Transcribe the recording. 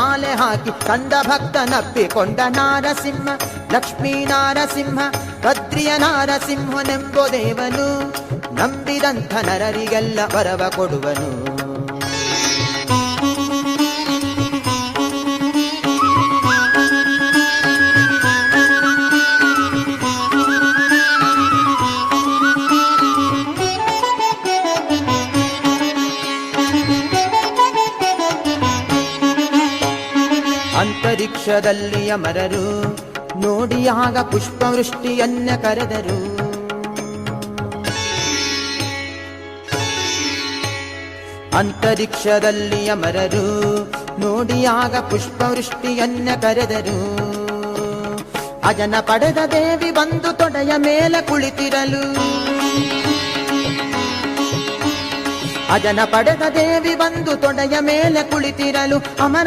ಮಾಲೆ ಹಾಕಿ ಕಂದ ಭಕ್ತನಪ್ಪಿಕೊಂಡ ನಾರಸಿಂಹ ಲಕ್ಷ್ಮೀ ನಾರಸಿಂಹ ಭದ್ರಿಯ ನಾರಸಿಂಹನೆಂಬುದೇವನು ನಂಬಿದಂಥ ನರರಿಗೆಲ್ಲ ವರವ ಕೊಡುವನು. ಅಂತರಿಕ್ಷದಲ್ಲಿ ಅಮರರು ನೋಡಿಯಾಗ ಪುಷ್ಪವೃಷ್ಟಿಯನ್ನ ಕರೆದರು. ಅಂತರಿಕ್ಷದಲ್ಲಿ ಅಮರರು ನೋಡಿಯಾಗ ಪುಷ್ಪವೃಷ್ಟಿಯನ್ನ ಕರೆದರು. ಅಜನ ಪಡೆದ ದೇವಿ ಬಂದು ತೊಡೆಯ ಮೇಲೆ ಕುಳಿತಿರಲು. ಅಜನ ಪಡೆದ ದೇವಿ ಬಂದು ತೊಡೆಯ ಮೇಲೆ ಕುಳಿತಿರಲು. ಅಮರ